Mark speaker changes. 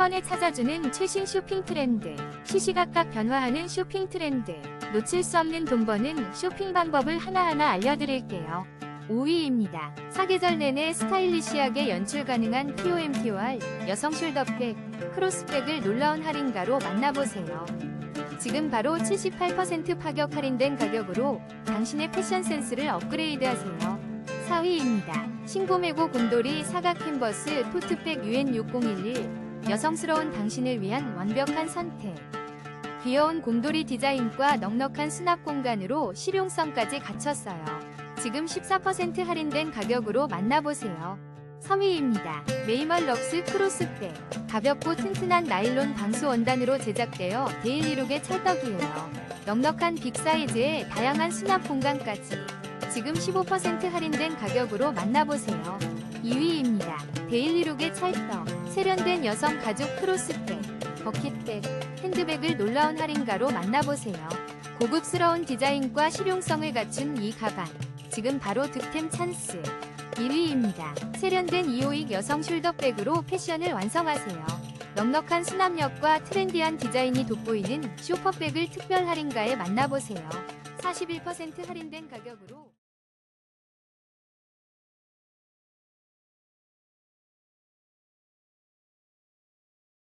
Speaker 1: 번에 찾아주는 최신 쇼핑 트렌드, 시시각각 변화하는 쇼핑 트렌드, 놓칠 수 없는 돈 버는 쇼핑 방법을 하나하나 알려드릴게요. 5위입니다. 사계절 내내 스타일리시하게 연출 가능한 POMTOR 여성 숄더백, 크로스백을 놀라운 할인가로 만나보세요. 지금 바로 78% 파격 할인된 가격으로 당신의 패션 센스를 업그레이드하세요. 4위입니다. 신고메고 곰돌이 사각 캔버스 토트백 UN6011 여성스러운 당신을 위한 완벽한 선택. 귀여운 곰돌이 디자인과 넉넉한 수납 공간으로 실용성까지 갖췄어요. 지금 14% 할인된 가격으로 만나보세요. 3위입니다. 메이멀 럭스 크로스백. 가볍고 튼튼한 나일론 방수 원단으로 제작되어 데일리룩의 찰떡이에요. 넉넉한 빅 사이즈에 다양한 수납 공간까지. 지금 15% 할인된 가격으로 만나보세요. 2위입니다. 데일리룩의 찰떡. 세련된 여성 가죽 크로스백. 버킷백, 핸드백을 놀라운 할인가로 만나보세요. 고급스러운 디자인과 실용성을 갖춘 이 가방. 지금 바로 득템 찬스. 1위입니다. 세련된 이오익 여성 숄더백으로 패션을 완성하세요. 넉넉한 수납력과 트렌디한 디자인이 돋보이는 쇼퍼백을 특별 할인가에 만나보세요. 41% 할인된 가격으로